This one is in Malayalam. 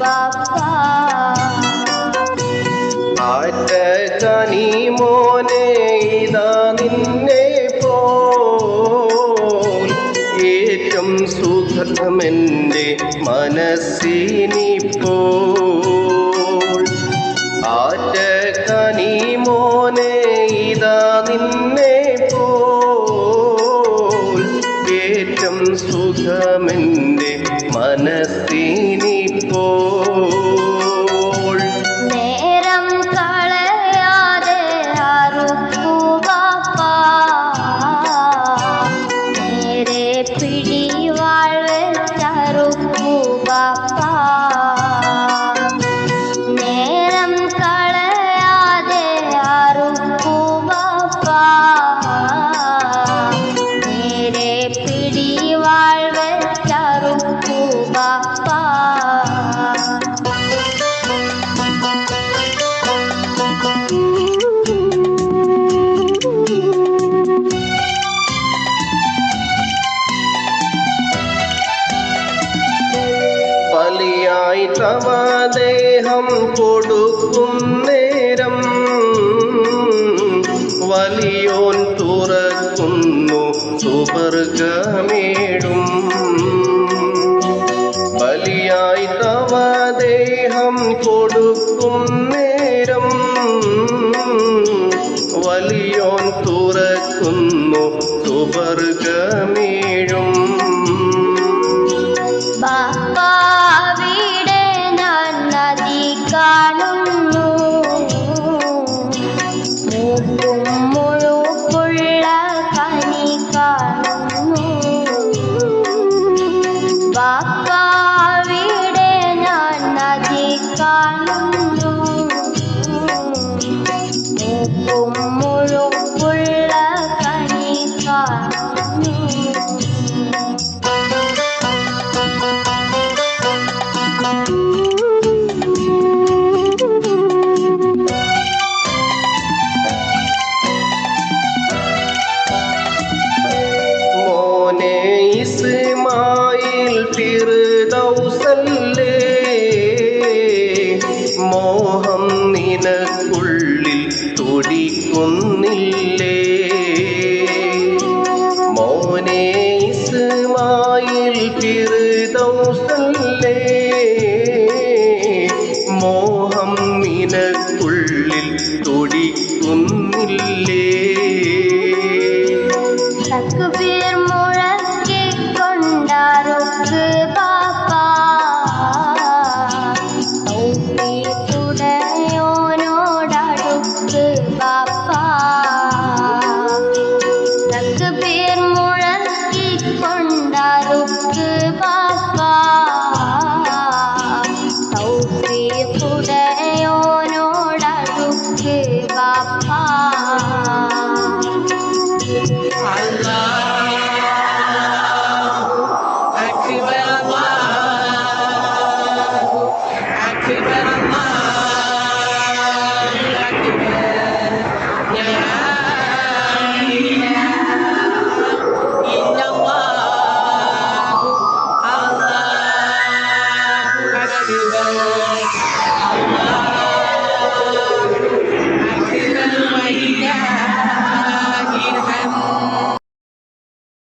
ബാപ്പാ ആറ്റ കനി മോനെ ഇതാ നിന്നെ പോൽ ഏറ്റം സുഖമെന്റെ മനസ്സിനിപ്പോൾ. ആറ്റ കനി മോനെ ഇതാ നിന്നെ പോൽ ഏറ്റം സുഖമെന്റെ ബലിയായി തവ ദേഹം കൊടുക്കും നേരം. വലിയോൻ തുറക്കുന്നു സുവർഗമേടും. ബലിയായി തവ ദേഹം കൊടുക്കും നേരം. വലിയോൻ തുറക്കുന്നു സുവർഗമേഴും ബാപ്പാവിടെ ta lung lung cùng muluk pula kanisa Mone Ismail Tiru തുടിക്കുന്നില്ലേ മോനെ ഇസ്മായിൽ മോഹം കൊണ്ടാറുക്ക് ബാപ്പാ